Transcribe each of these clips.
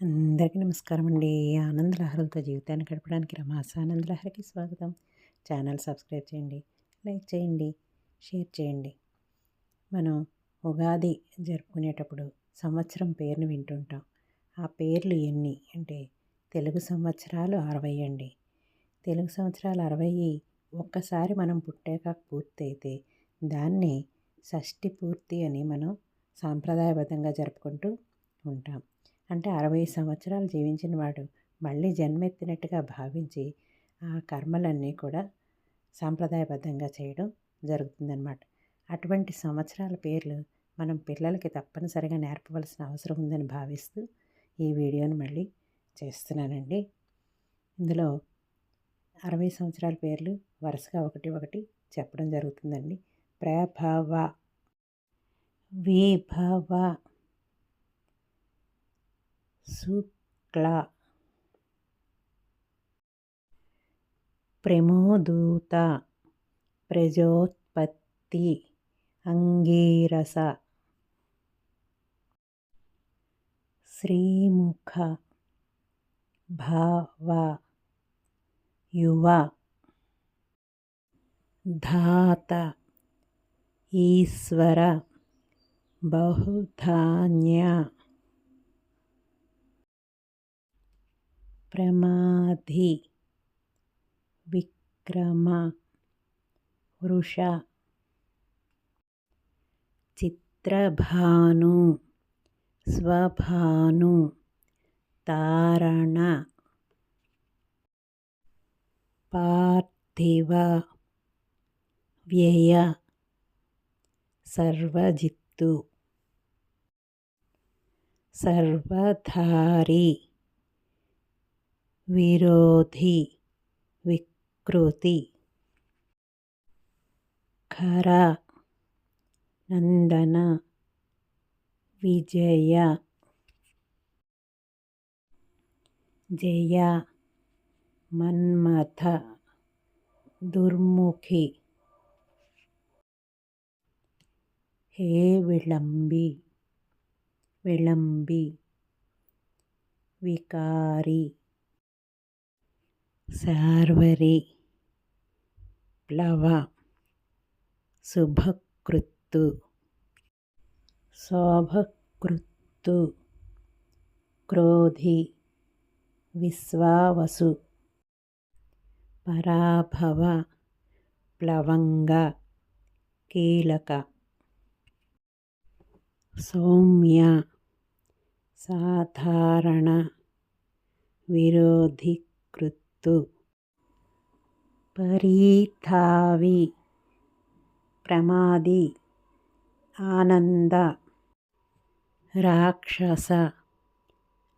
అందరికీ నమస్కారం అండి ఆనందలహరులతో జీవితాన్ని గడపడానికి రమాస ఆనందలహరికి స్వాగతం. ఛానల్ సబ్స్క్రైబ్ చేయండి లైక్ చేయండి షేర్ చేయండి. మనం ఉగాది జరుపుకునేటప్పుడు సంవత్సరం పేరుని వింటుంటాం. ఆ పేర్లు ఎన్ని? అంటే తెలుగు సంవత్సరాలు అరవై అండి. తెలుగు సంవత్సరాలు అరవై ఒక్కసారి మనం పుట్టాక పూర్తయితే దాన్ని షష్ఠి పూర్తి అని మనం సాంప్రదాయబద్ధంగా జరుపుకుంటూ ఉంటాం. అంటే అరవై సంవత్సరాలు జీవించిన వాడు మళ్ళీ జన్మెత్తినట్టుగా భావించి ఆ కర్మలన్నీ కూడా సాంప్రదాయబద్ధంగా చేయడం జరుగుతుందన్నమాట. అటువంటి సంవత్సరాల పేర్లు మనం పిల్లలకి తప్పనిసరిగా నేర్పవలసిన అవసరం ఉందని భావిస్తూ ఈ వీడియోని మళ్ళీ చేస్తున్నానండి. ఇందులో అరవై సంవత్సరాల పేర్లు వరుసగా ఒకటి ఒకటి చెప్పడం జరుగుతుందండి. ప్రభవ విభవ. శుక్ల ప్రమోదూత. ప్రజోత్పత్తి. అంగీరస. శ్రీముఖ. భావ. యువ. ధాత. ఈశ్వర. బహుధాన్య. प्रमाधि विक्रम वृषा चित्रभानु स्वभानु तारण पार्थिव व्यय सर्वजित्तु सर्वधारी। विरोधी विकृति। खरा नंदना विजय। जया मन्मथ दुर्मुखी। हे विलंबी विलंबी विकारी। శార్వరి ప్లవ శుభకృత్తు. శోభకృత్తు క్రోధి విశ్వావసు. పరాభవ ప్లవంగ కీలక. సౌమ్య సాధారణ విరోధి వస్తు పరీథావి ప్రమాది ఆనంద రాక్షస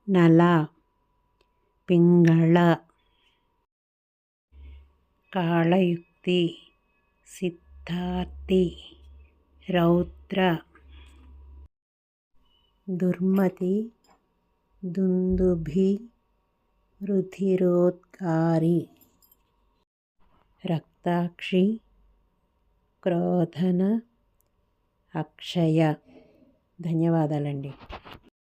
నల పింగళ కాళయుక్తి సిద్ధార్థి రౌద్ర దుర్మతి దుందుభి రుధిరోద్గారి. రక్తాక్షి క్రోధన అక్షయ. ధన్యవాదాలండి.